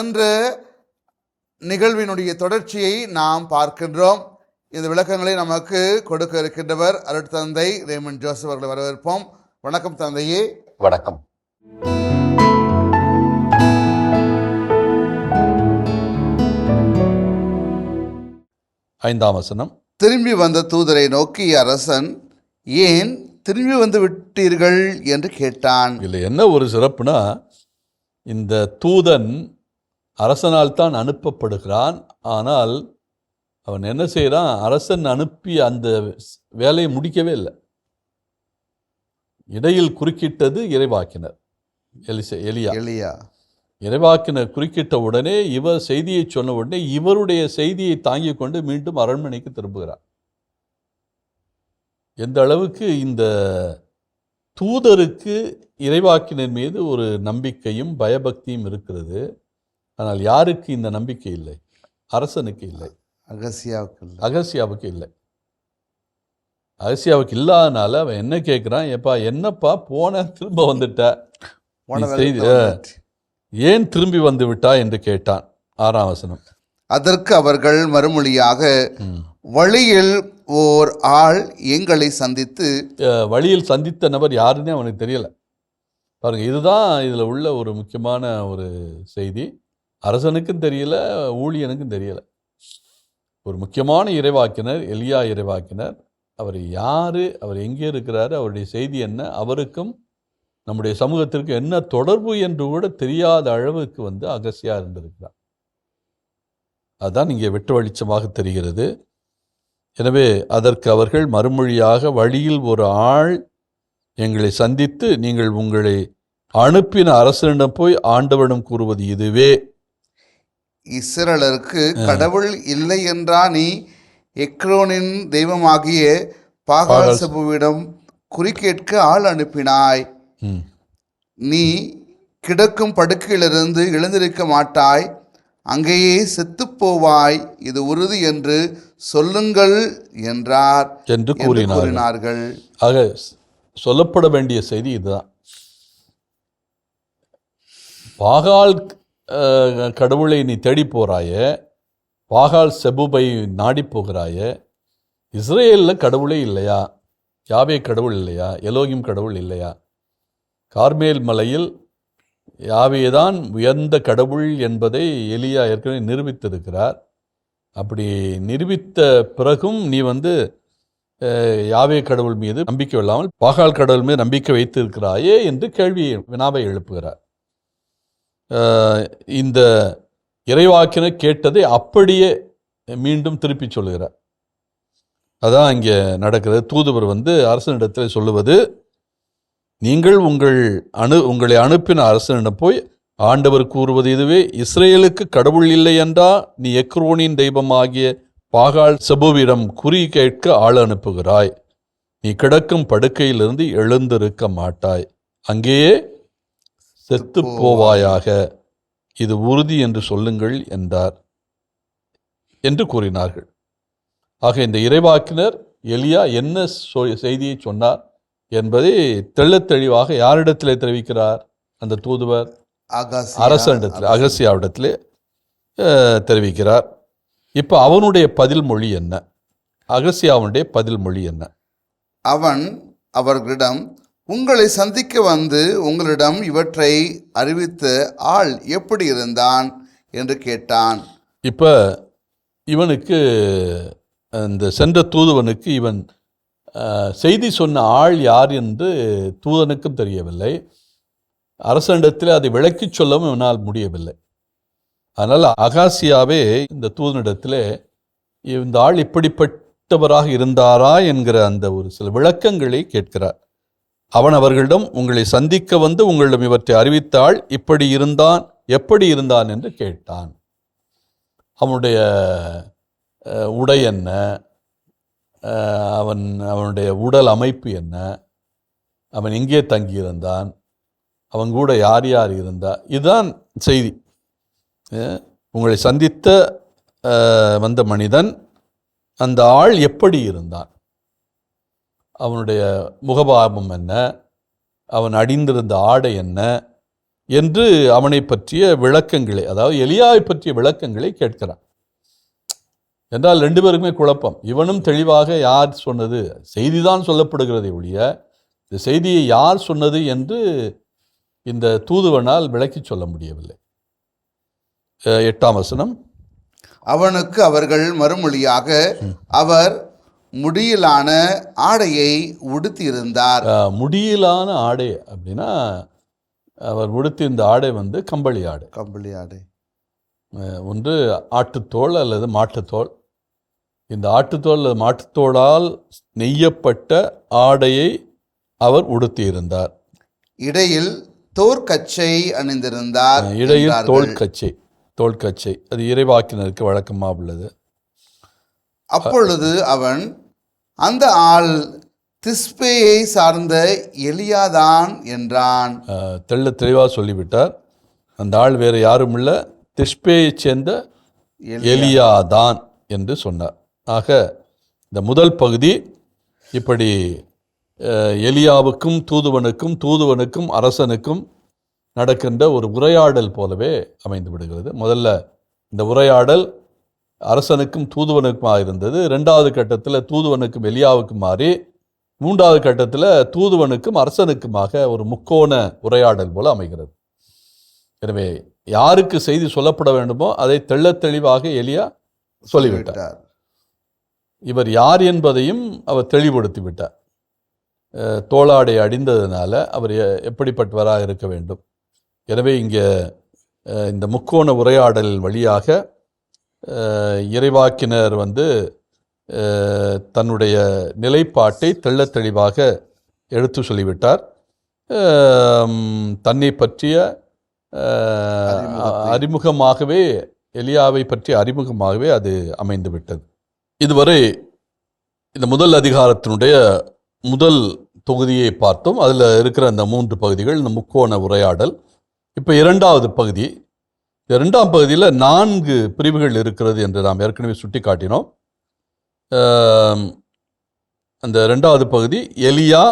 சென்ற நிகழ்வினுடைய தொடர்ச்சியை நாம் பார்க்கின்றோம். இந்த விளக்கங்களை நமக்கு கொடுக்க இருக்கின்றவர் அருட்தந்தை ரேமன் ஜோசப் அவர்களை வரவேற்போம். வணக்கம் தந்தையே. வணக்கம். ஐந்தாம் வசனம். திரும்பி வந்த தூதரை நோக்கி அரசன் ஏன் திரும்பி வந்து விட்டீர்கள்? என்று கேட்டான். இதில் என்ன ஒரு சிறப்புனா இந்த தூதன் அரசனால் தான் அனுப்பப்படுகிறான். ஆனால் அவன் என்ன செய்கிறான் அரசன் அனுப்பி அந்த வேலையை முடிக்கவே இல்லை. இடையில் குறுக்கிட்டது இறைவாக்கினர். எலிசே எலியா. எளியா இறைவாக்கினர் குறுக்கிட்ட உடனே இவர் செய்தியை சொன்ன உடனே இவருடைய செய்தியை தாங்கிக் கொண்டு மீண்டும் அரண்மனைக்கு திரும்புகிறார். எந்த அளவுக்கு இந்த தூதருக்கு இறைவாக்கினர் மீது ஒரு நம்பிக்கையும் பயபக்தியும் இருக்கிறது. ஆனால் யாருக்கு இந்த நம்பிக்கை இல்லை? அரசனுக்கு இல்லை. அகசியாவுக்கு இல்லை. அகசியாவுக்கு இல்லை. அகசியாவுக்கு இல்லாதனால அவன் என்ன கேட்குறான் ஏப்பா என்னப்பா போன திரும்ப வந்துட்ட? செய்தி-. ஏன் திரும்பி வந்து விட்டா? என்று கேட்டான் ஆறாம் வசனம். அதற்கு அவர்கள் மறுமொழியாக. வழியில் ஓர் ஆள் எங்களை சந்தித்து வழியில் சந்தித்த நபர் யாருன்னே அவனுக்கு தெரியல. பாருங்க இதுதான் இதில் உள்ள ஒரு முக்கியமான ஒரு செய்தி. அரசனுக்கும் தெரியல ஊழியனுக்கும் தெரியலை. ஒரு முக்கியமான இறைவாக்கினர் எலியா இறைவாக்கினர். அவர் யார்? அவர் எங்கே இருக்கிறாரு? அவருடைய செய்தி என்ன? அவருக்கும் நம்முடைய சமூகத்திற்கு என்ன தொடர்பு என்று கூட தெரியாத அளவுக்கு வந்து அகசியா இருந்திருக்கிறார் அதுதான் இங்கே வெட்டு வெளிச்சமாக தெரிகிறது. எனவே அதற்கு அவர்கள் மறுமொழியாக வழியில் ஒரு ஆள் எங்களை சந்தித்து நீங்கள் உங்களை அனுப்பின அரசனிடம் போய் ஆண்டவனிடம் கூறுவது இதுவே. இஸ்ரேலருக்கு கடவுள் இல்லை என்றா நீ எக்ரோனின் தெய்வமாகிய பாகால் சபுவிடம் குறிக்கேட்க ஆள் அனுப்பினாய். நீ கிடக்கும் படுக்கையிலிருந்து எழுந்திருக்க மாட்டாய். அங்கேயே செத்துப் போவாய் இது உறுதி என்று சொல்லுங்கள் என்றார். என்று என்று கூறினார் கூறினார்கள். ஆக சொல்லப்பட வேண்டிய செய்தி இதுதான். பாகால் கடவுளை நீ தேடி போகிறாய பாகால் செபுபை நாடி போகிறாயே இஸ்ரேலில் கடவுளே இல்லையா? யாவே கடவுள் இல்லையா? எலோகிம் கடவுள் இல்லையா? கார்மேல் மலையில் யாவேதான் உயர்ந்த கடவுள் என்பதை எலியா ஏற்கனவே நிரூபித்திருக்கிறார். அப்படி நிரூபித்த பிறகும் நீ வந்து யாவே கடவுள் மீது நம்பிக்கை இல்லாமல் பாகால் கடவுள் மீது நம்பிக்கை வைத்திருக்கிறாயே என்று கேள்வி வினாவை எழுப்புகிறார். இந்த இறைவாக்கினை கேட்டதை அப்படியே மீண்டும் திருப்பி சொல்லுகிறார். அதான் இங்கே நடக்கிறது. தூதுவர் வந்து அரசனிடத்தில் சொல்லுவது நீங்கள் உங்கள் அனு உங்களை அனுப்பின அரசனிடம் போய் ஆண்டவர் கூறுவது இதுவே. இஸ்ரேலுக்கு கடவுள் இல்லை என்றா நீ எக்ரோனின் தெய்வமாகிய பாகால் செபுவிடம் குறி கேட்க ஆள் அனுப்புகிறாய். நீ கிடக்கும் படுக்கையிலிருந்து எழுந்திருக்க மாட்டாய். அங்கேயே செத்து போவாயாக. இது உறுதி என்று சொல்லுங்கள் என்றார். என்று கூறினார்கள். ஆக இந்த இறைவாக்கினர் எலியா என்ன செய்தியை சொன்னார் என்பதை தெள்ளத் தெளிவாக யாரிடத்திலே தெரிவிக்கிறார்? அந்த தூதுவர் அரசனிடத்தில் அகசியாவிடத்திலே தெரிவிக்கிறார். இப்போ அவனுடைய பதில் மொழி என்ன? அகசியாவுடைய பதில் மொழி என்ன? அவன் அவர்களிடம் உங்களை சந்திக்க வந்து உங்களிடம் இவற்றை அறிவித்த ஆள் எப்படி இருந்தான் என்று கேட்டான். இப்போ இவனுக்கு இந்த சென்ற தூதுவனுக்கு இவன் செய்தி சொன்ன ஆள் யார் என்று தூதனுக்கும் தெரியவில்லை. அரசனிடத்தில் அதை விளக்கிச் சொல்லவும் இவனால் முடியவில்லை. அதனால் அகாசியாவே இந்த தூதனிடத்தில் இந்த ஆள் இப்படிப்பட்டவராக இருந்தாரா என்கிற அந்த ஒரு சில விளக்கங்களை கேட்கிறார். அவன் அவர்களிடம் உங்களை சந்திக்க வந்து உங்களிடம் இவற்றை அறிவித்தாள் இப்படி இருந்தான் எப்படி இருந்தான்? என்று கேட்டான். அவனுடைய உடை என்ன? அவன் அவனுடைய உடல் அமைப்பு என்ன? அவன் எங்கே தங்கியிருந்தான்? அவன் கூட யார் யார் இருந்தா? இதுதான் செய்தி. உங்களை சந்தித்த வந்த மனிதன் அந்த ஆள் எப்படி இருந்தான்? அவனுடைய முகபாவம் என்ன? அவன் அணிந்திருந்த ஆடை என்ன? என்று அவனை பற்றிய விளக்கங்களை அதாவது எலியாவை பற்றிய விளக்கங்களை கேட்கிறான். என்றால் ரெண்டு பேருக்குமே குழப்பம். இவனும் தெளிவாக யார் சொன்னது? செய்திதான் சொல்லப்படுகிறதை ஒழிய இந்த செய்தியை யார் சொன்னது என்று இந்த தூதுவனால் விளக்கி சொல்ல முடியவில்லை. எட்டாம் வசனம். அவனுக்கு அவர்கள் மறுமொழியாக அவர் முடியிலான ஆடையை உடுத்தியிருந்தார். முடியிலான ஆடை அப்படின்னா அவர் உடுத்தியிருந்த ஆடை வந்து கம்பளி ஆடை. கம்பளி ஆடை. ஒன்று ஆட்டுத்தோல் அல்லது மாட்டுத்தோல். இந்த ஆட்டுத்தோல் அல்லது மாட்டுத்தோளால் நெய்யப்பட்ட ஆடையை அவர் உடுத்தியிருந்தார். இடையில் தோற்கச்சை அணிந்திருந்தார் இடையில் என்றார்கள். தோல் கச்சை தோல் கச்சை அது இறைவாக்கினருக்கு வழக்கமாக உள்ளது. அப்பொழுது அவன் அந்த ஆள் திஸ்பேயை சார்ந்த எலியாதான் என்றான். தெள்ள தெளிவாக சொல்லிவிட்டார். அந்த ஆள் வேறு யாரும் இல்லை திஷ்பேயைச் சேர்ந்த எலியாதான் என்று சொன்னார். ஆக இந்த முதல் பகுதி இப்படி எலியாவுக்கும் தூதுவனுக்கும் தூதுவனுக்கும் அரசனுக்கும் நடக்கின்ற ஒரு உரையாடல் போலவே அமைந்து விடுகிறது. முதல்ல இந்த உரையாடல் அரசனுக்கும் தூதுவனுக்குமாக இருந்தது. ரெண்டாவது கட்டத்தில் தூதுவனுக்கும் எலியாவுக்கு மாறி மூன்றாவது கட்டத்தில் தூதுவனுக்கும் அரசனுக்குமாக ஒரு முக்கோண உரையாடல் போல அமைகிறது. எனவே யாருக்கு செய்தி சொல்லப்பட வேண்டுமோ அதை தெள்ளத் தெளிவாக எலியா சொல்லிவிட்டார். இவர் யார் என்பதையும் அவர் தெளிவுபடுத்தி விட்டார். தோளாடை அடிந்ததுனால அவர் எப்படிப்பட்டவராக இருக்க வேண்டும். எனவே இங்கே இந்த முக்கோண உரையாடல் வழியாக இறைவாக்கினர் வந்து தன்னுடைய நிலைப்பாட்டை தெள்ளத் தெளிவாக எடுத்து சொல்லிவிட்டார். தன்னை பற்றிய. அறிமுகமாகவே எலியாவை பற்றிய அறிமுகமாகவே அது அமைந்து விட்டது. இதுவரை இந்த முதல் அதிகாரத்தினுடைய முதல் தொகுதியை பார்த்தோம். அதில் இருக்கிற அந்த மூன்று பகுதிகள் இந்த முக்கோண உரையாடல். இப்போ இரண்டாவது பகுதி ரெண்டாம் பகுதியில் நான்கு பிரிவுகள் இருக்கிறது என்று நாம் ஏற்கனவே சுட்டி காட்டினோம் அந்த ரெண்டாவது பகுதி எலியா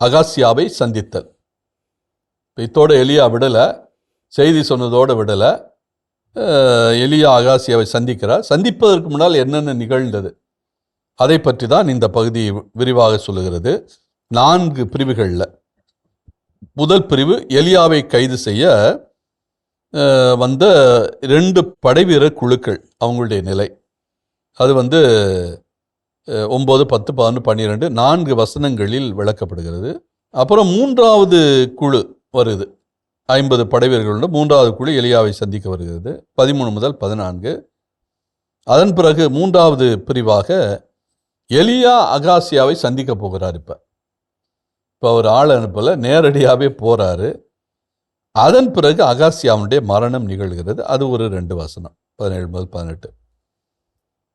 அகாசியாவை சந்தித்தல். இத்தோடு எலியா விடலை செய்தி சொன்னதோடு விடலை. எலியா அகாசியாவை சந்திக்கிறார். சந்திப்பதற்கு முன்னால் என்னென்ன நிகழ்ந்தது? அதை பற்றி தான் இந்த பகுதி விரிவாக சொல்லுகிறது. நான்கு பிரிவுகளில். முதல் பிரிவு எலியாவை கைது செய்ய வந்த ரெண்டு படைவீரர் குழுக்கள் அவங்களுடைய நிலை. அது வந்து ஒம்பது பத்து பதினொன்று பன்னிரெண்டு நான்கு வசனங்களில் விளக்கப்படுகிறது. அப்புறம் மூன்றாவது குழு வருது. ஐம்பது படைவீரர்களுடன் மூன்றாவது குழு எலியாவை சந்திக்க வருகிறது. பதிமூணு முதல் பதினான்கு. அதன் பிறகு மூன்றாவது பிரிவாக எலியா அகாசியாவை சந்திக்க போகிறார் இப்போ. இப்போ அவர் ஆள் அனுப்பலை நேரடியாகவே போகிறாரு அதன் பிறகு அகாசியாவுடைய மரணம் நிகழ்கிறது. அது ஒரு ரெண்டு வசனம் பதினேழு முதல் பதினெட்டு.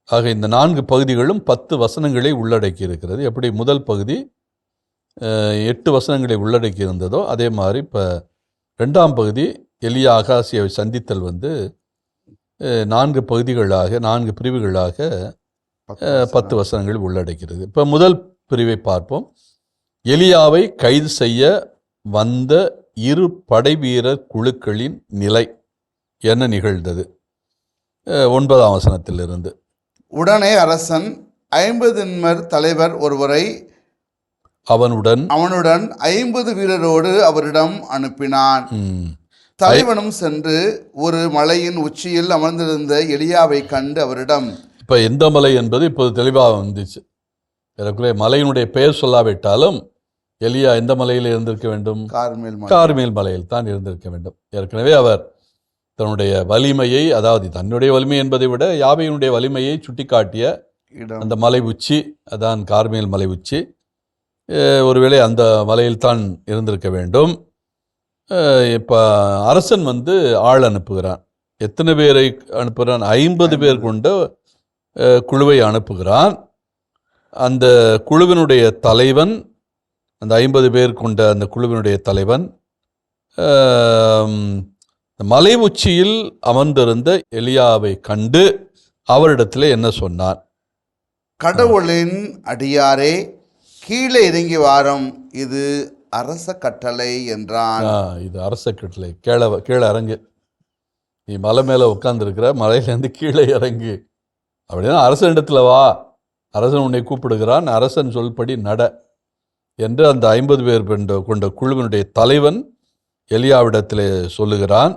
ஆக இந்த நான்கு பகுதிகளும் பத்து வசனங்களை உள்ளடக்கி இருக்கிறது எப்படி முதல் பகுதி எட்டு வசனங்களை உள்ளடக்கி இருந்ததோ அதே மாதிரி இப்போ ரெண்டாம் பகுதி எலியா அகாசியாவை சந்தித்தல் வந்து நான்கு பகுதிகளாக நான்கு பிரிவுகளாக பத்து வசனங்கள். உள்ளடக்கிறது இப்போ முதல் பிரிவை பார்ப்போம். எலியாவை கைது செய்ய வந்த இரு படைவீரர் குழுக்களின் நிலை என்ன நிகழ்ந்தது? ஒன்பதாம் வசனத்திலிருந்து. உடனே அரசன் ஐம்பதின்மர் தலைவர் ஒருவரை அவனுடன் அவனுடன் ஐம்பது வீரரோடு அவரிடம் அனுப்பினான். தலைவனும் சென்று ஒரு மலையின் உச்சியில் அமர்ந்திருந்த எலியாவை கண்டு அவரிடம் இப்போ எந்த மலை என்பது இப்போது தெளிவாக வந்துச்சு. ஏறக்குறைய மலையினுடைய பெயர் சொல்லாவிட்டாலும் எலியா எந்த மலையில் இருந்திருக்க வேண்டும்? கார்மேல் மலை கார்மேல் மலையில் தான் இருந்திருக்க வேண்டும். ஏற்கனவே அவர் தன்னுடைய வலிமையை அதாவது தன்னுடைய வலிமை என்பதை விட யாவையினுடைய வலிமையை சுட்டிக்காட்டிய அந்த மலை உச்சி அதான் கார்மேல் மலை உச்சி. ஒருவேளை அந்த மலையில் தான் இருந்திருக்க வேண்டும். இப்போ அரசன் வந்து ஆள் அனுப்புகிறான். எத்தனை பேரை அனுப்புகிறான்? ஐம்பது பேர் கொண்ட குழுவை அனுப்புகிறான். அந்த குழுவினுடைய தலைவன் அந்த ஐம்பது பேர் கொண்ட அந்த குழுவினுடைய தலைவன் மலை உச்சியில் அமர்ந்திருந்த எலியாவை கண்டு அவரிடத்தில் என்ன சொன்னான் கடவுளின் அடியாரே கீழே இறங்கி வாரம் இது அரச கட்டளை என்றான். இது அரச கட்டளை. கீழே கீழே இறங்கு. நீ மலை மேலே உட்காந்துருக்கிற மலையிலேருந்து கீழே இறங்கு. அப்படின்னா அரசனிடத்தில் வா. அரசன் உன்னை கூப்பிடுகிறான். அரசன் சொல்படி நட. என்று அந்த ஐம்பது பேர் கொண்ட கொண்ட குழுவினுடைய தலைவன் எலியாவிடத்தில் சொல்லுகிறான்.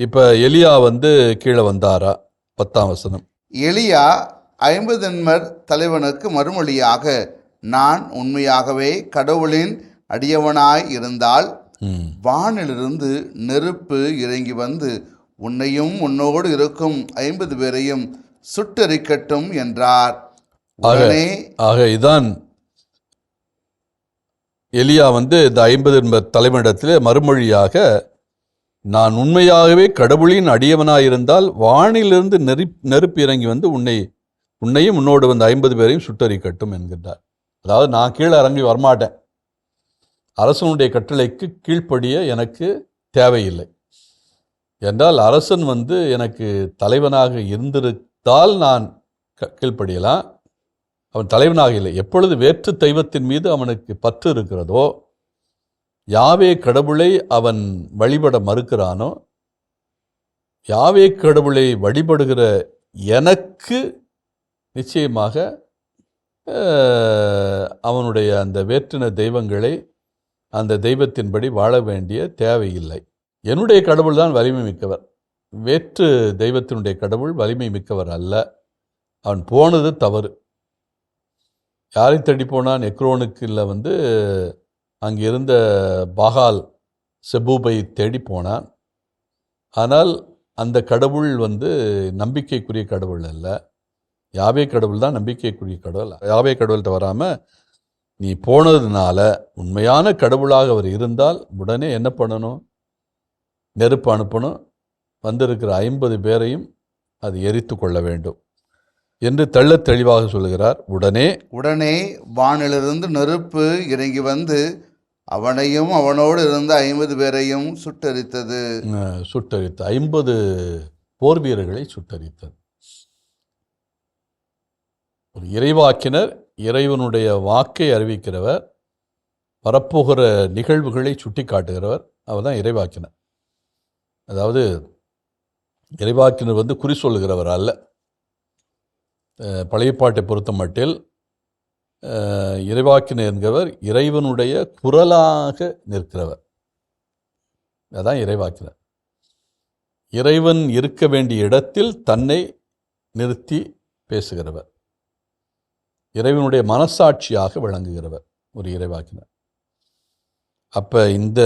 இப்போ எலியா வந்து கீழே வந்தாரா? பத்தாம் வசனம். எலியா ஐம்பதன்மர் தலைவனுக்கு மறுமொழியாக நான் உண்மையாகவே கடவுளின் அடியவனாய் இருந்தால் வானிலிருந்து நெருப்பு இறங்கி வந்து உன்னையும் உன்னோடு இருக்கும் ஐம்பது பேரையும் சுட்டெரிக்கட்டும் என்றார். ஆக இதான் எலியா வந்து இந்த ஐம்பது என்ப தலைமையிடத்தில் மறுமொழியாக நான் உண்மையாகவே கடவுளின் அடியவனாயிருந்தால் வானிலிருந்து நெறி நெருப்பு இறங்கி வந்து உன்னை உன்னையும் உன்னோடு வந்து ஐம்பது பேரையும் சுட்டரிக்கட்டும் என்கின்றார். அதாவது நான் கீழே இறங்கி வரமாட்டேன். அரசனுடைய கட்டளைக்கு கீழ்ப்படிய எனக்கு தேவையில்லை. என்றால் அரசன் வந்து எனக்கு தலைவனாக இருந்திருந்தால் நான் க- கீழ்ப்படியலாம். அவன் தலைவனாக இல்லை. எப்பொழுது வேற்று தெய்வத்தின் மீது அவனுக்கு பற்று இருக்கிறதோ யாவே கடவுளை அவன் வழிபட மறுக்கிறானோ யாவே கடவுளை வழிபடுகிற எனக்கு நிச்சயமாக அவனுடைய அந்த வேற்றின தெய்வங்களை அந்த தெய்வத்தின்படி வாழ வேண்டிய தேவையில்லை. என்னுடைய கடவுள் தான் வலிமை மிக்கவர். வேற்று தெய்வத்தினுடைய கடவுள் வலிமை மிக்கவர் அல்ல. அவன் போனது தவறு. யாரை தேடி போனான் எக்ரோனுக்கு இல்லை வந்து அங்கே இருந்த பாகால் செபூபை தேடி போனான் ஆனால் அந்த கடவுள் வந்து நம்பிக்கைக்குரிய கடவுள் அல்ல. யாவே கடவுள் தான் நம்பிக்கைக்குரிய கடவுள். யாவே கடவுள்கிட்ட வராமல் நீ போனதுனால உண்மையான கடவுளாக அவர் இருந்தால் உடனே என்ன பண்ணணும்? நெருப்பு அனுப்பணும். வந்திருக்கிற ஐம்பது பேரையும் அது எரித்து கொள்ள வேண்டும். என்று தெள்ளத் தெளிவாக சொல்கிறார் உடனே உடனே வானிலிருந்து நெருப்பு இறங்கி வந்து அவனையும் அவனோடு இருந்த ஐம்பது பேரையும் சுட்டெரித்தது. சுட்டரித்து ஐம்பது போர் வீரர்களை சுட்டரித்தது. ஒரு இறைவாக்கினர் இறைவனுடைய வாக்கை அறிவிக்கிறவர் வரப்போகிற நிகழ்வுகளை சுட்டி காட்டுகிறவர் அவர் தான் இறைவாக்கினர். அதாவது இறைவாக்கினர் வந்து குறி சொல்லுகிறவர் அல்ல. பழையப்பாட்டை பழைய பாட்டை பொறுத்த மட்டில் இறைவாக்கினர் என்கிறவர் இறைவனுடைய குரலாக நிற்கிறவர். அதான் இறைவாக்கினர். இறைவன் இருக்க வேண்டிய இடத்தில் தன்னை நிறுத்தி பேசுகிறவர். இறைவனுடைய மனசாட்சியாக விளங்குகிறவர் ஒரு இறைவாக்கினர். அப்போ இந்த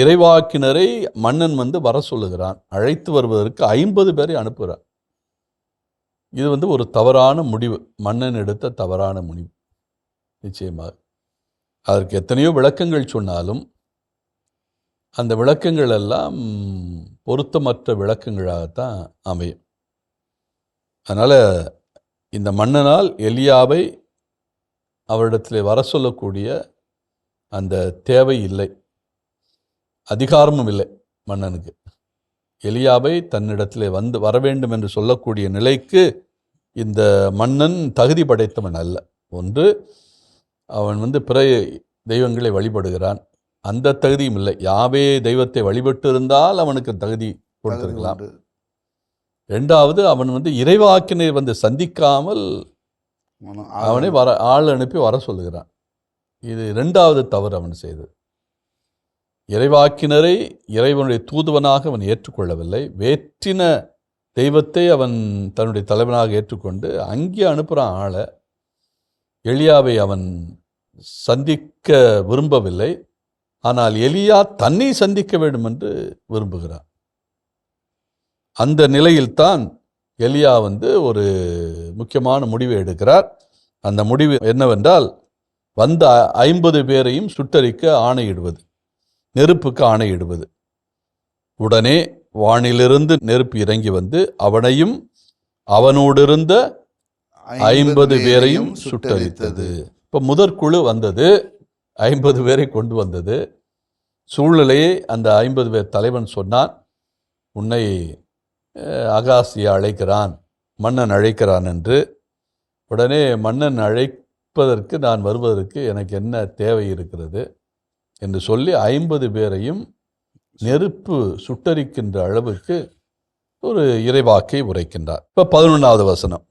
இறைவாக்கினரை மன்னன் வந்து வர சொல்லுகிறான். அழைத்து வருவதற்கு ஐம்பது பேரை அனுப்புகிறான். இது வந்து ஒரு தவறான முடிவு. மன்னன் எடுத்த தவறான முடிவு. நிச்சயமாக. அதற்கு எத்தனையோ விளக்கங்கள் சொன்னாலும் அந்த விளக்கங்கள் எல்லாம் பொருத்தமற்ற விளக்கங்களாகத்தான் அமையும். அதனால் இந்த மன்னனால் எலியாவை அவரிடத்தில் வர சொல்லக்கூடிய அந்த தேவை இல்லை. அதிகாரமும் இல்லை மன்னனுக்கு. எலியாவை தன்னிடத்திலே வந்து வர வேண்டும் என்று சொல்லக்கூடிய நிலைக்கு இந்த மன்னன் தகுதி படைத்தவன் அல்ல. ஒன்று அவன் வந்து பிற தெய்வங்களை வழிபடுகிறான். அந்த தகுதியும் இல்லை. யாவே தெய்வத்தை வழிபட்டு இருந்தால் அவனுக்கு தகுதி கொடுத்திருக்கலாம். ரெண்டாவது அவன் வந்து இறைவாக்கினை வந்து சந்திக்காமல் அவனை வர ஆள் அனுப்பி வர சொல்லுகிறான். இது ரெண்டாவது தவறு அவன் செய்தது. இறைவாக்கினரை இறைவனுடைய தூதுவனாக அவன் ஏற்றுக்கொள்ளவில்லை. வேற்றின தெய்வத்தை அவன் தன்னுடைய தலைவனாக ஏற்றுக்கொண்டு அங்கே அனுப்புகிறான் ஆளை எளியாவை அவன் சந்திக்க விரும்பவில்லை. ஆனால் எலியா தன்னை சந்திக்க வேண்டும் என்று விரும்புகிறான் அந்த நிலையில்தான் எலியா வந்து ஒரு முக்கியமான முடிவை எடுக்கிறார். அந்த முடிவு என்னவென்றால் வந்த ஐம்பது பேரையும் சுட்டரிக்க ஆணையிடுவது. நெருப்புக்கு ஆணையிடுவது. உடனே வானிலிருந்து நெருப்பு இறங்கி வந்து அவனையும் அவனோடிருந்த ஐம்பது பேரையும் சுட்டரித்தது. இப்போ முதற்குழு வந்தது. ஐம்பது பேரை கொண்டு வந்தது. சூழ்நிலையை அந்த ஐம்பது பேர் தலைவன் சொன்னான். உன்னை அகாசியா அழைக்கிறான் மன்னன் அழைக்கிறான் என்று. உடனே மன்னன் அழைப்பதற்கு நான் வருவதற்கு எனக்கு என்ன தேவை இருக்கிறது? என்று சொல்லி ஐம்பது பேரையும் நெருப்பு சுட்டரிக்கின்ற அளவுக்கு ஒரு இறைவாக்கை உரைக்கின்றார். இப்போ பதினொன்றாவது வசனம்.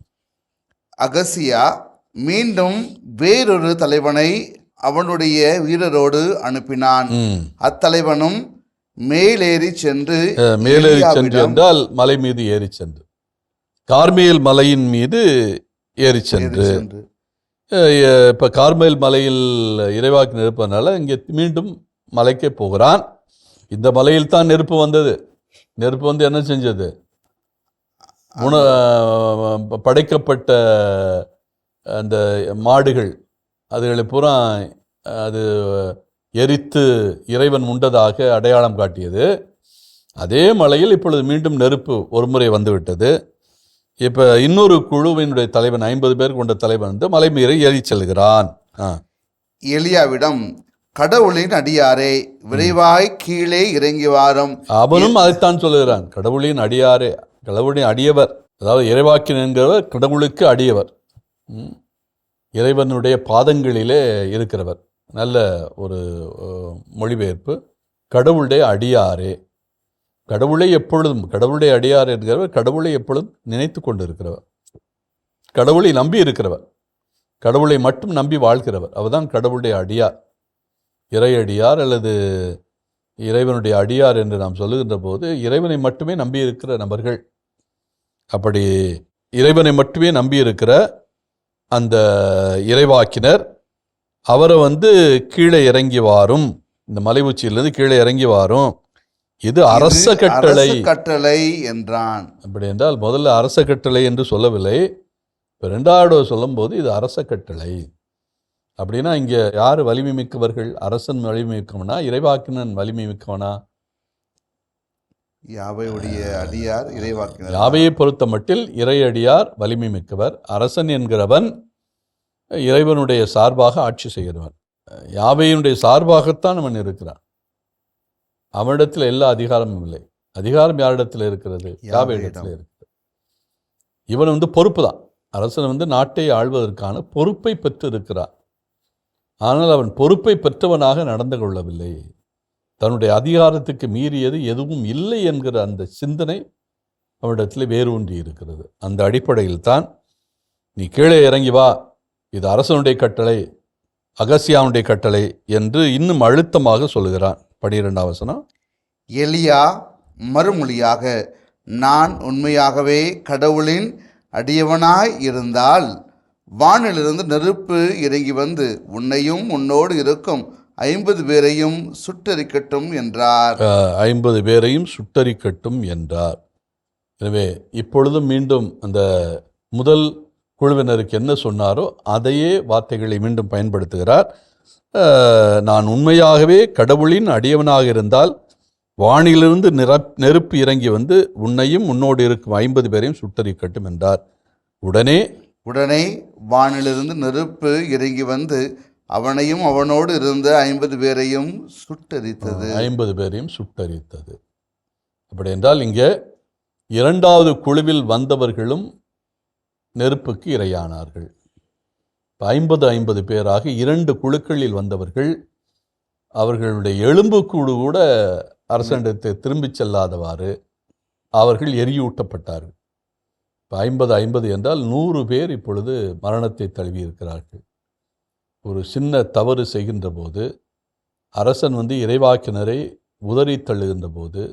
அகசியா மீண்டும் வேறொரு தலைவனை அவனுடைய வீரரோடு அனுப்பினான். அத்தலைவனும் மேலேறி சென்று மேலேறி சென்று என்றால் மலை மீது ஏறி சென்று. கார்மேல் மலையின் மீது ஏறி சென்று. இப்ப கார்மேல் மலையில் இறைவாக்கு நெருப்பதனால இங்கே மீண்டும் மலைக்கே போகிறான். இந்த மலையில் தான் நெருப்பு வந்தது. நெருப்பு வந்து என்ன செஞ்சது? உண படைக்கப்பட்ட அந்த மாடுகள் அதுகளை பூரா அது எரித்து இறைவன் உண்டதாக அடையாளம் காட்டியது. அதே மலையில் இப்பொழுது மீண்டும் நெருப்பு ஒரு முறை வந்துவிட்டது இப்போ இன்னொரு குழுவினுடைய தலைவன் ஐம்பது பேர் கொண்ட தலைவன் வந்து மலை மீறி ஏறி செல்கிறான் எலியாவிடம் கடவுளின் அடியாரே விரைவாய் கீழே இறங்கி வாரும். அவனும் அதைத்தான் சொல்லுகிறான். கடவுளின் அடியாரே கடவுளின் அடியவர். அதாவது இறைவாக்கின் என்கிறவர் கடவுளுக்கு அடியவர். ம். இறைவனுடைய பாதங்களிலே இருக்கிறவர். நல்ல ஒரு மொழிபெயர்ப்பு. கடவுளுடைய அடியாரே. கடவுளை எப்பொழுதும் கடவுளுடைய அடியார் என்கிறவர் கடவுளை எப்பொழுதும் நினைத்து கொண்டு இருக்கிறவர் கடவுளை நம்பி இருக்கிறவர். கடவுளை மட்டும் நம்பி வாழ்கிறவர். அவர்தான் கடவுளுடைய அடியார். இறை அடியார் அல்லது இறைவனுடைய அடியார் என்று நாம் சொல்லுகின்ற போது இறைவனை மட்டுமே நம்பி இருக்கிற நபர்கள். அப்படி இறைவனை மட்டுமே நம்பி இருக்கிற அந்த இறைவாக்கினர் அவரை வந்து கீழே இறங்கி வாரும். இந்த மலை உச்சியிலேருந்து கீழே இறங்கி வாரும். இது அரச கட்டளை? கட்டளை என்றான். அப்படி என்றால் முதல்ல அரச கட்டளை என்று சொல்லவில்லை. இப்போ ரெண்டாவது சொல்லும்போது இது அரச கட்டளை. அப்படின்னா இங்கே யார் வலிமை மிக்கவர்கள் அரசன் வலிமை மிக்கவனா இறைவாக்கினன் வலிமை மிக்கவனா யாவையுடைய அடியார் இறைவாக்கினர்? யாவையை பொறுத்த மட்டில் இறையடியார் வலிமை மிக்கவர் அரசன் என்கிறவன் இறைவனுடைய சார்பாக ஆட்சி செய்கிறவன். யாவையினுடைய சார்பாகத்தான் அவன் இருக்கிறான். அவனிடத்தில் எல்லா அதிகாரமும் இல்லை. அதிகாரம் யாரிடத்தில் இருக்கிறது? யாவை இடத்துல இருக்கிறது? இவன் வந்து பொறுப்பு தான். அரசன் வந்து நாட்டை ஆள்வதற்கான பொறுப்பை பெற்று இருக்கிறான் ஆனால் அவன் பொறுப்பை பெற்றவனாக நடந்து கொள்ளவில்லை. தன்னுடைய அதிகாரத்துக்கு மீறியது எதுவும் இல்லை என்கிற அந்த சிந்தனை அவனிடத்தில் வேரூன்றி இருக்கிறது. அந்த அடிப்படையில் தான் நீ கீழே இறங்கி வா. இது அரசனுடைய கட்டளை அகசியாவுடைய கட்டளை என்று இன்னும் அழுத்தமாக சொல்லுகிறான். பனிரெண்டாம் வசனம். எலியா மறுமொழியாக நான் உண்மையாகவே கடவுளின் அடியவனாய் இருந்தால் வானிலிருந்து நெருப்பு இறங்கி வந்து உன்னையும் உன்னோடு இருக்கும் ஐம்பது பேரையும் சுட்டரிக்கட்டும் என்றார். ஐம்பது பேரையும் சுட்டரிக்கட்டும் என்றார். எனவே இப்பொழுதும் மீண்டும் அந்த முதல் குழுவினருக்கு என்ன சொன்னாரோ அதையே வார்த்தைகளை மீண்டும் பயன்படுத்துகிறார். நான் உண்மையாகவே கடவுளின் அடியவனாக இருந்தால் வானிலிருந்து நிரப் நெருப்பு இறங்கி வந்து உன்னையும் உன்னோடு இருக்கும் ஐம்பது பேரையும் சுட்டரிக்கட்டும் என்றார். உடனே உடனே வானிலிருந்து நெருப்பு இறங்கி வந்து அவனையும் அவனோடு இருந்த ஐம்பது பேரையும் சுட்டரித்தது. ஐம்பது பேரையும் சுட்டரித்தது. அப்படி என்றால் இங்கே இரண்டாவது குழுவில் வந்தவர்களும் நெருப்புக்கு இரையானார்கள். ஐம்பது ஐம்பது பேராக இரண்டு குழுக்களில் வந்தவர்கள் அவர்களுடைய எலும்புக்கூடு கூட அரசனிடத்தை திரும்பிச் செல்லாதவாறு அவர்கள் எரியூட்டப்பட்டார்கள். இப்போ ஐம்பது ஐம்பது என்றால் நூறு பேர் இப்பொழுது மரணத்தை தழுவி இருக்கிறார்கள் ஒரு சின்ன தவறு செய்கின்ற போது அரசன் வந்து இறைவாக்கினரை உதறி தள்ளுகின்ற போது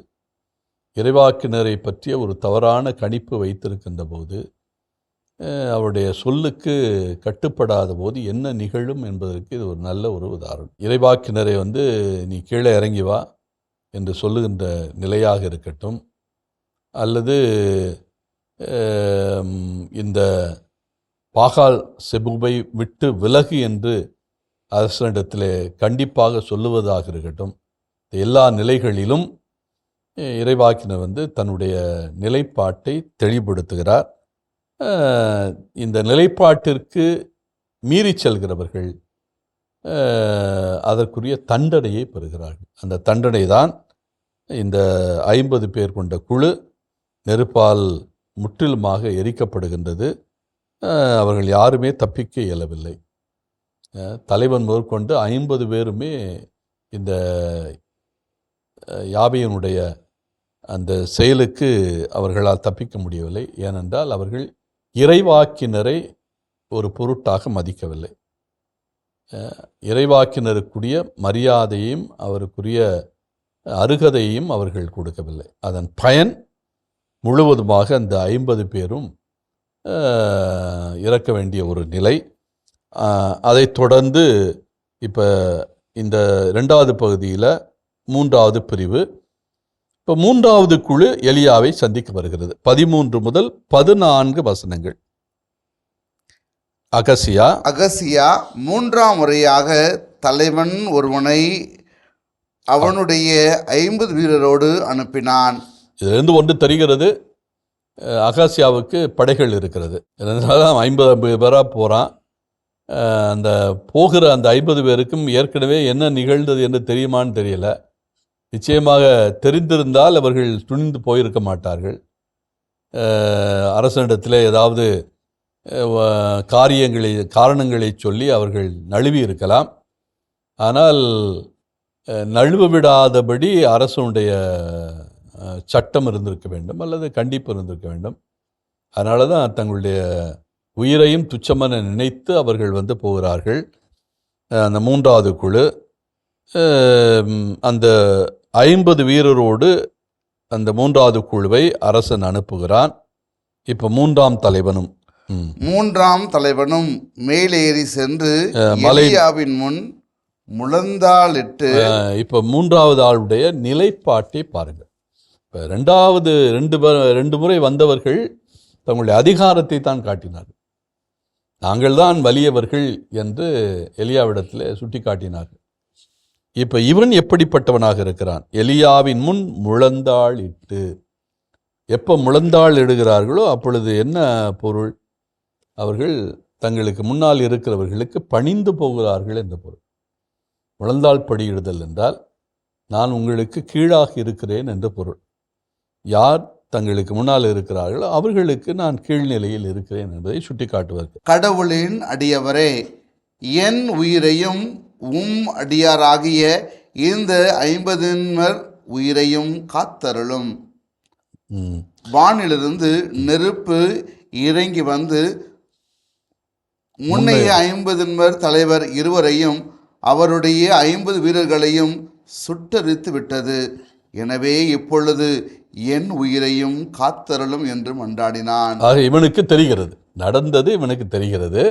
இறைவாக்கினரை பற்றிய ஒரு தவறான கணிப்பு வைத்திருக்கின்ற போது அவருடைய சொல்லுக்கு கட்டுப்படாத போது என்ன நிகழும் என்பதற்கு இது ஒரு நல்ல ஒரு உதாரணம். இறைவாக்கினரை வந்து நீ கீழே இறங்கி வா என்று சொல்லுகின்ற நிலையாக இருக்கட்டும். அல்லது இந்த பாகால் செபுபை விட்டு விலகு என்று அரசனிடத்தில் கண்டிப்பாக சொல்லுவதாக இருக்கட்டும். எல்லா நிலைகளிலும் இறைவாக்கினர் வந்து தன்னுடைய நிலைப்பாட்டை தெளிவுபடுத்துகிறார். இந்த நிலைப்பாட்டிற்கு மீறி செல்கிறவர்கள் அதற்குரிய தண்டனையை பெறுகிறார்கள். அந்த தண்டனை தான் இந்த ஐம்பது பேர் கொண்ட குழு நெருப்பால் முற்றிலுமாக எரிக்கப்படுகின்றது. அவர்கள் யாருமே தப்பிக்க இயலவில்லை. தலைவன் முதற்கொண்டு ஐம்பது பேருமே இந்த யாவையினுடைய யாபையனுடைய அந்த செயலுக்கு அவர்களால் தப்பிக்க முடியவில்லை. ஏனென்றால் அவர்கள் இறைவாக்கினரை ஒரு பொருட்டாக மதிக்கவில்லை. இறைவாக்கினருக்குரிய மரியாதையும் அவருக்குரிய அருகதையும் அவர்கள் கொடுக்கவில்லை. அதன் பயன் முழுவதுமாக அந்த ஐம்பது பேரும் இறக்க வேண்டிய ஒரு நிலை. அதைத் தொடர்ந்து இப்போ இந்த ரெண்டாவது பகுதியில் மூன்றாவது பிரிவு இப்போ மூன்றாவது குழு எலியாவை சந்திக்க வருகிறது. பதிமூன்று முதல் பதினான்கு வசனங்கள். அகசியா. அகசியா மூன்றாம் முறையாக தலைவன் ஒருவனை அவனுடைய ஐம்பது வீரரோடு அனுப்பினான். இதிலிருந்து ஒன்று தெரிகிறது. அகாசியாவுக்கு படைகள் இருக்கிறது. அவன் ஐம்பது ஐம்பது பேராக போகிறான் அந்த போகிற அந்த ஐம்பது பேருக்கும் ஏற்கனவே என்ன நிகழ்ந்தது என்று தெரியுமான்னு தெரியல. நிச்சயமாக தெரிந்திருந்தால் அவர்கள் துணிந்து போயிருக்க மாட்டார்கள். அரசனிடத்தில் ஏதாவது காரியங்களை காரணங்களை சொல்லி அவர்கள் நழுவி இருக்கலாம். ஆனால் நழுவ விடாதபடி அரசனுடைய சட்டம் இருந்திருக்க வேண்டும் அல்லது கண்டிப்பு இருந்திருக்க வேண்டும். அதனால தான் தங்களுடைய உயிரையும் துச்சமென நினைத்து அவர்கள் வந்து போகிறார்கள். அந்த மூன்றாவது குழு அந்த ஐம்பது வீரரோடு அந்த மூன்றாவது குழுவை அரசன் அனுப்புகிறான். இப்போ மூன்றாம் தலைவனும். மூன்றாம் தலைவனும் மேலேறி சென்று அஹ், மலை- எலியாவின் முன் முழந்தாளிட்டு இப்போ மூன்றாவது ஆளுடைய நிலைப்பாட்டை பாருங்கள். இப்போ ரெண்டாவது ரெண்டு ரெண்டு முறை வந்தவர்கள் தங்களுடைய அதிகாரத்தை தான் காட்டினார்கள். நாங்கள் தான் வலியவர்கள் என்று எலியாவிடத்தில் சுட்டி காட்டினார்கள் இப்போ இவன் எப்படிப்பட்டவனாக இருக்கிறான்? எலியாவின் முன் முழந்தாள் இட்டு எப்போ முழந்தாள் இடுகிறார்களோ அப்பொழுது என்ன பொருள்? அவர்கள் தங்களுக்கு முன்னால் இருக்கிறவர்களுக்கு பணிந்து போகிறார்கள் என்ற பொருள். முழந்தாள் படியிடுதல் என்றால் நான் உங்களுக்கு கீழாக இருக்கிறேன் என்ற பொருள். யார் தங்களுக்கு முன்னால் இருக்கிறார்களோ அவர்களுக்கு நான் கீழ்நிலையில் இருக்கிறேன் என்பதை சுட்டிக்காட்டுவார்கள். கடவுளின் அடியவரே என் உயிரையும் உம் அடியாராகிய இந்த ஐம்பதின்மர் உயிரையும் காத்தருளும். வானிலிருந்து நெருப்பு இறங்கி வந்து முன்னைய ஐம்பதின்மர் தலைவர் இருவரையும் அவருடைய ஐம்பது வீரர்களையும் சுட்டரித்து விட்டது. எனவே இப்பொழுது என் உயிரையும் காத்தருளும் என்று மன்றாடினான் இவனுக்கு தெரிகிறது. நடந்தது இவனுக்கு தெரிகிறது.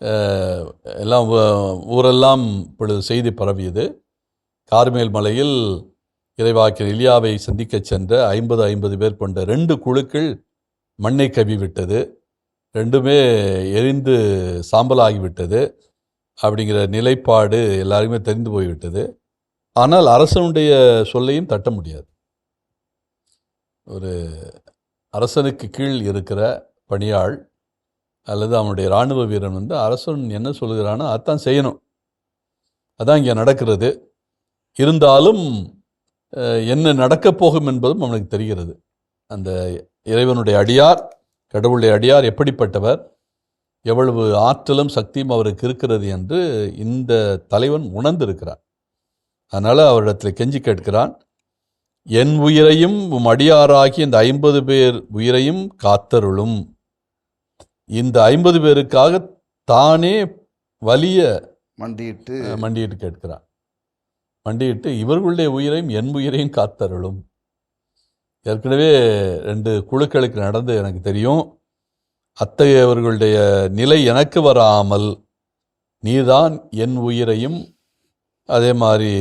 எல்லாம் ஊரெல்லாம் இப்பொழுது செய்தி பரவியது. கார்மேல் மலையில் இறைவாக்கிய இலியாவை சந்திக்கச் சென்ற ஐம்பது ஐம்பது பேர் கொண்ட ரெண்டு குழுக்கள் மண்ணை கவி விட்டது. ரெண்டுமே எரிந்து சாம்பலாகிவிட்டது அப்படிங்கிற நிலைப்பாடு எல்லாருமே தெரிந்து போய்விட்டது ஆனால் அரசனுடைய சொல்லையும் தட்ட முடியாது. ஒரு அரசனுக்கு கீழ் இருக்கிற பணியாள் அல்லது அவனுடைய இராணுவ வீரன் வந்து அரசன் என்ன சொல்கிறானோ அதான் செய்யணும். அதான் இங்கே நடக்கிறது. இருந்தாலும் என்ன நடக்கப் போகும் என்பதும் அவனுக்கு தெரிகிறது. அந்த இறைவனுடைய அடியார் கடவுளுடைய அடியார் எப்படிப்பட்டவர் எவ்வளவு ஆற்றலும் சக்தியும் அவருக்கு இருக்கிறது என்று இந்த தலைவன் உணர்ந்திருக்கிறான். அதனால் அவரிடத்தில் கெஞ்சி கேட்கிறான் என் உயிரையும் உம் அடியாராகி இந்த ஐம்பது பேர் உயிரையும் காத்தருளும். இந்த ஐம்பது பேருக்காக தானே வலிய மண்டியிட்டு மண்டியிட்டு கேட்கிறான் மண்டியிட்டு இவர்களுடைய உயிரையும் என் உயிரையும் காத்தருளும். ஏற்கனவே ரெண்டு குழுக்களுக்கு நடந்து எனக்கு தெரியும் அத்தகையவர்களுடைய நிலை எனக்கு வராமல் நீதான் என் உயிரையும் அதே மாதிரி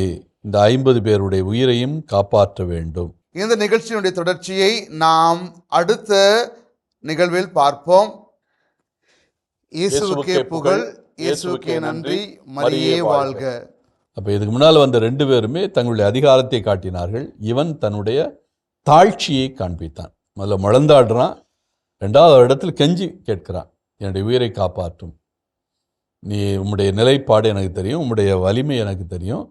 இந்த ஐம்பது பேருடைய உயிரையும் காப்பாற்ற வேண்டும். இந்த நிகழ்ச்சியினுடைய தொடர்ச்சியை நாம் அடுத்த நிகழ்வில் பார்ப்போம். இயேசுவுக்கே புகழ் இயேசுக்கே நன்றி மரியே வாழ்க. அப்போ இதுக்கு முன்னால் வந்த ரெண்டு பேருமே தங்களுடைய அதிகாரத்தை காட்டினார்கள். இவன் தன்னுடைய தாழ்ச்சியை காண்பித்தான். முதல்ல முழந்தாடுறான் ரெண்டாவது இடத்துல கெஞ்சி கேட்கிறான் என்னுடைய உயிரை காப்பாற்றும். நீ உம்முடைய நிலைப்பாடு எனக்கு தெரியும் உம்முடைய வலிமை எனக்கு தெரியும்.